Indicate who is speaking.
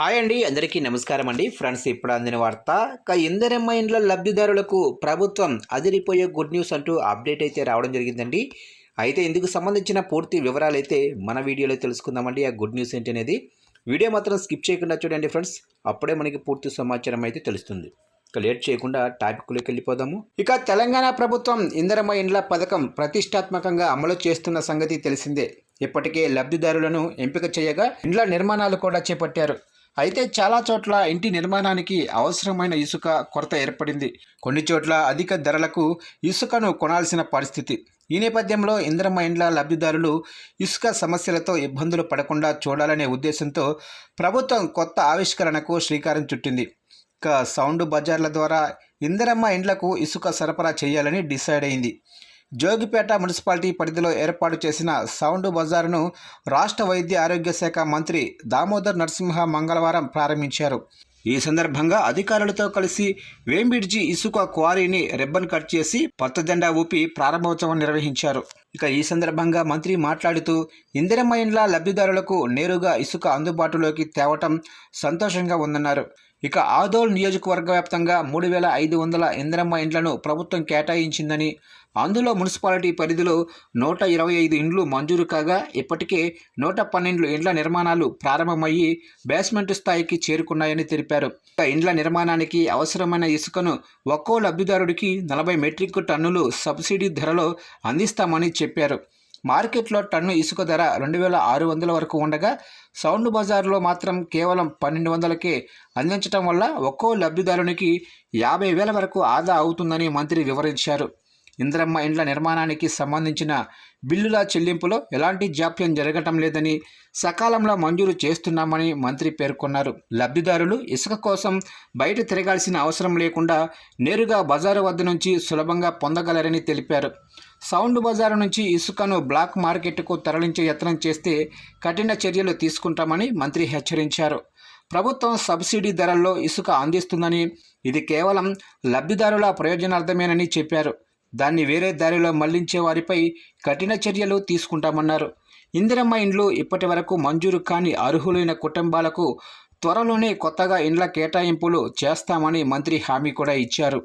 Speaker 1: Hi అండి అందరికీ నమస్కారం అండి. ఫ్రెండ్స్ ఇప్పుడు అందిన వార్త ఇక ఇందరమ్మ ఇండ్ల లబ్ధిదారులకు ప్రభుత్వం అదిరిపోయే గుడ్ న్యూస్ అంటూ అప్డేట్ అయితే రావడం జరిగిందండి. అయితే ఇందుకు సంబంధించిన పూర్తి వివరాలు అయితే మన వీడియోలో తెలుసుకుందామండి. ఆ గుడ్ న్యూస్ ఏంటి అనేది వీడియో మాత్రం స్కిప్ చేయకుండా చూడండి ఫ్రెండ్స్. అప్పుడే మనకి పూర్తి సమాచారం అయితే తెలుస్తుంది. ఇక లేట్ చేయకుండా టాపిక్లోకి వెళ్ళిపోదాము. ఇక తెలంగాణ ప్రభుత్వం ఇందరమ్మ ఇండ్ల పథకం ప్రతిష్టాత్మకంగా అమలు చేస్తున్న సంగతి తెలిసిందే. ఇప్పటికే లబ్ధిదారులను ఎంపిక చేయగా ఇండ్ల నిర్మాణాలు కూడా చేపట్టారు. అయితే చాలా చోట్ల ఇంటి నిర్మాణానికి అవసరమైన ఇసుక కొరత ఏర్పడింది. కొన్ని చోట్ల అధిక ధరలకు ఇసుకను కొనాల్సిన పరిస్థితి. ఈ నేపథ్యంలో ఇంద్రమ్మ ఇండ్ల లబ్ధిదారులు ఇసుక సమస్యలతో ఇబ్బందులు పడకుండా చూడాలనే ఉద్దేశంతో ప్రభుత్వం కొత్త ఆవిష్కరణకు శ్రీకారం చుట్టింది. ఇక సౌండ్ బజార్ల ద్వారా ఇందిరమ్మ ఇండ్లకు ఇసుక సరఫరా చేయాలని డిసైడ్ అయింది. జోగిపేట మున్సిపాలిటీ పరిధిలో ఏర్పాటు చేసిన సౌండ్ బజార్ను రాష్ట్ర వైద్య ఆరోగ్య శాఖ మంత్రి దామోదర్ నరసింహ మంగళవారం ప్రారంభించారు. ఈ సందర్భంగా అధికారులతో కలిసి వేంబిడ్జి ఇసుక క్వారీని రిబ్బన్ కట్ చేసి పచ్చజెండా ఊపి ప్రారంభోత్సవం నిర్వహించారు. ఇక ఈ సందర్భంగా మంత్రి మాట్లాడుతూ ఇందిరమ్మ ఇండ్ల లబ్ధిదారులకు నేరుగా ఇసుక అందుబాటులోకి తేవటం సంతోషంగా ఉందన్నారు. ఇక ఆదోల్ నియోజకవర్గ వ్యాప్తంగా మూడు వేల ఐదు వందల ఇందిరమ్మ ఇండ్లను ప్రభుత్వం కేటాయించిందని అందులో మున్సిపాలిటీ పరిధిలో నూట ఇరవై ఐదు ఇండ్లు మంజూరు కాగా ఇప్పటికే నూట పన్నెండు ఇండ్ల నిర్మాణాలు ప్రారంభమయ్యి బేస్మెంట్ స్థాయికి చేరుకున్నాయని తెలిపారు. ఇండ్ల నిర్మాణానికి అవసరమైన ఇసుకను ఒక్కో లబ్ధిదారుడికి నలభై మెట్రిక్ టన్నులు సబ్సిడీ ధరలో అందిస్తామని చెప్పారు. మార్కెట్లో టన్ను ఇసుక ధర రెండు వేల ఆరు వందల వరకు ఉండగా సౌండ్ బజార్లో మాత్రం కేవలం పన్నెండు వందలకే అందించడం వల్ల ఒక్కో లబ్ధిదారునికి యాభై వేల వరకు ఆదా అవుతుందని మంత్రి వివరించారు. ఇంద్రమ్మ ఇండ్ల నిర్మాణానికి సంబంధించిన బిల్లుల చెల్లింపులో ఎలాంటి జాప్యం జరగటం లేదని సకాలంలో మంజూరు చేస్తున్నామని మంత్రి పేర్కొన్నారు. లబ్ధిదారులు ఇసుక కోసం బయట తిరగాల్సిన అవసరం లేకుండా నేరుగా బజారు వద్ద నుంచి సులభంగా పొందగలరని తెలిపారు. సౌండ్ బజారు నుంచి ఇసుకను బ్లాక్ మార్కెట్కు తరలించే యత్నం చేస్తే కఠిన చర్యలు తీసుకుంటామని మంత్రి హెచ్చరించారు. ప్రభుత్వం సబ్సిడీ ధరల్లో ఇసుక అందిస్తుందని ఇది కేవలం లబ్ధిదారుల ప్రయోజనార్థమేనని చెప్పారు. దాన్ని వేరే దారిలో మళ్ళించే వారిపై కఠిన చర్యలు తీసుకుంటామన్నారు. ఇందిరమ్మ ఇండ్లు ఇప్పటి వరకు మంజూరు కాని అర్హులైన కుటుంబాలకు త్వరలోనే కొత్తగా ఇండ్ల కేటాయింపులు చేస్తామని మంత్రి హామీ కూడా ఇచ్చారు.